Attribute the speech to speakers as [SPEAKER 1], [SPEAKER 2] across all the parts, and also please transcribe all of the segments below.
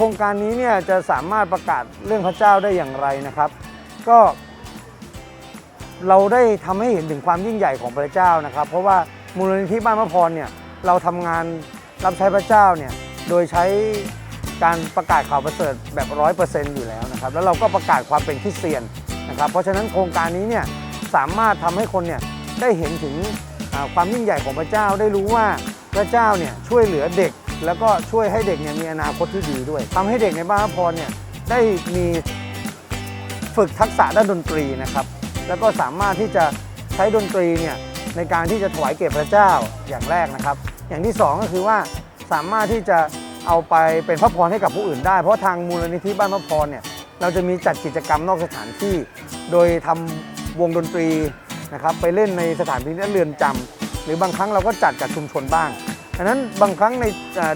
[SPEAKER 1] โครงการนี้เนี่ยจะสามารถประกาศเรื่องพระเจ้าได้อย่างไรนะครับ ก็เราได้ทำให้เห็นถึงความยิ่งใหญ่ของพระเจ้านะครับ เพราะว่ามูลนิธิบ้านพระพรเนี่ยเราทำงานรับใช้พระเจ้าเนี่ยโดยใช้การประกาศข่าวประเสริฐแบบร้อยเปอร์เซ็นต์อยู่แล้วนะครับ แล้วเราก็ประกาศความเป็นคริสเตียนนะครับ เพราะฉะนั้นโครงการนี้เนี่ยสามารถทำให้คนเนี่ยได้เห็นถึงความยิ่งใหญ่ของพระเจ้าได้รู้ว่าพระเจ้าเนี่ยช่วยเหลือเด็ก แล้วก็ช่วยให้เด็กเนี่ยมีอนาคตที่ดีด้วยทำให้เด็กในบ้านพรเนี่ยได้มีฝึกทักษะด้านดนตรีนะครับ แล้วก็สามารถที่จะใช้ดนตรีเนี่ยในการที่จะถวายเกียรติพระเจ้าอย่างแรกนะครับ อย่างที่สองก็คือว่าสามารถที่จะเอาไปเป็นพระพรให้กับผู้อื่นได้ เพราะทางมูลนิธิบ้านพระพรเนี่ยเราจะมีจัดกิจกรรมนอกสถานที่ โดยทำวงดนตรีนะครับไปเล่นในสถานที่เรือนจำหรือบางครั้งเราก็จัดกับชุมชนบ้าง ดังนั้นบางครั้งใน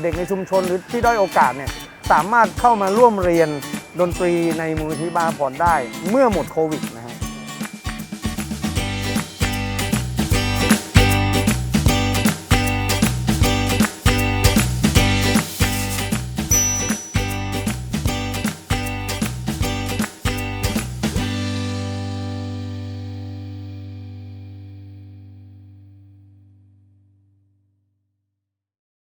[SPEAKER 1] เด็กในชุมชนหรือที่ด้อยโอกาสเนี่ยสามารถเข้ามาร่วมเรียนดนตรีในมูลนิธิบ้านพรได้เมื่อหมดโควิดนะ